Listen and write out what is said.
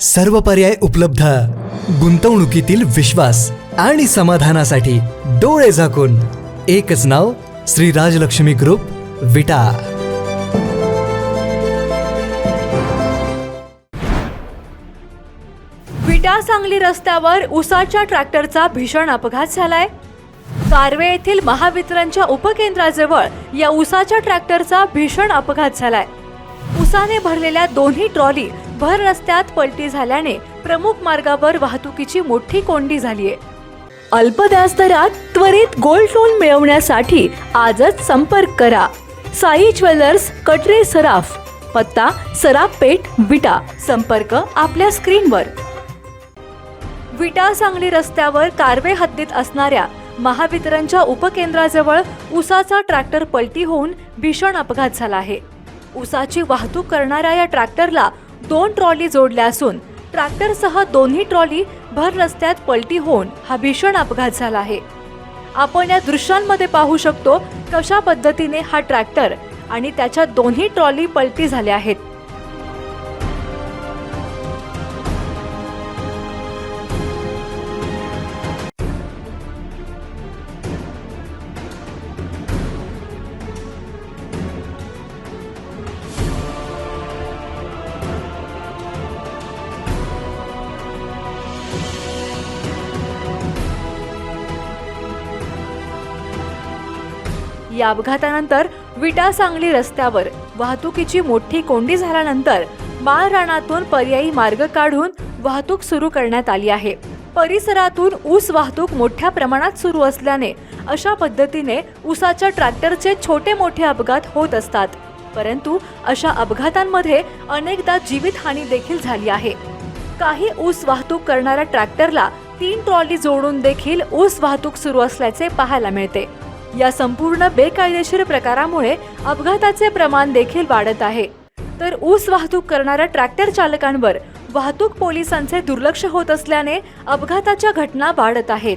सर्व पर्याय उपलब्ध. गुंतवणुकीतील विश्वास आणि समाधानासाठी डोळे झाकून. एकच नाव श्री राजलक्ष्मी ग्रुप विटा. विटा सांगली रस्त्यावर उसाच्या ट्रॅक्टरचा भीषण अपघात झालाय. कारवे येथील महावितरणच्या उपकेंद्राजवळ या उसाच्या ट्रॅक्टरचा भीषण अपघात झालाय. उसाने भरलेल्या दोन्ही ट्रॉली भर रस्त्यात पलटी झाल्याने प्रमुख मार्गावर वाहतुकीची मोठी कोंडी झालीय. अल्प दरात त्वरित गोल्ड लोन मिळवण्यासाठी आजच संपर्क करा. साई ज्वेलर्स कटरे सराफ पत्ता सराफ पेठ विटा. संपर्क आपल्या स्क्रीनवर. विटा सांगली रस्त्यावर कारवे हद्दीत असणाऱ्या महावितरणच्या उपकेंद्राजवळ उसाचा ट्रॅक्टर पलटी होऊन भीषण अपघात झाला आहे. उसाची वाहतूक करणाऱ्या या ट्रॅक्टरला दोन ट्रॉली जोडल्या असून ट्रॅक्टरसह दोन्ही ट्रॉली भर रस्त्यात पलटी होऊन हा भीषण अपघात झाला आहे. आपण या दृश्यांमध्ये पाहू शकतो कशा पद्धतीने हा ट्रॅक्टर आणि त्याच्या दोन्ही ट्रॉली पलटी झाल्या आहेत. या अपघातानंतर विटा सांगली रस्त्यावर वाहतुकीची मोठी कोंडी झाल्यानंतर माळरानातून पर्यायी मार्ग काढून वाहतूक सुरू करण्यात आली आहे. परिसरातून ऊस वाहतूक मोठ्या प्रमाणात सुरू असल्याने अशा पद्धतीने ऊसाच्या ट्रॅक्टरचे छोटे मोठे अपघात होत असतात. परंतु अशा अपघातांमध्ये अनेकदा जीवितहानी देखील झाली आहे. काही ऊस वाहतूक करणाऱ्या ट्रॅक्टरला तीन ट्रॉली जोडून देखील ऊस वाहतूक सुरू असल्याचे पाहायला मिळते. या संपूर्ण बेकायदेशीर प्रकारामुळे अपघाताचे प्रमाण देखील वाढत आहे. तर ऊस वाहतूक करणाऱ्या ट्रॅक्टर चालकांवर वाहतूक पोलिसांचे दुर्लक्ष होत असल्याने अपघाताच्या घटना वाढत आहेत.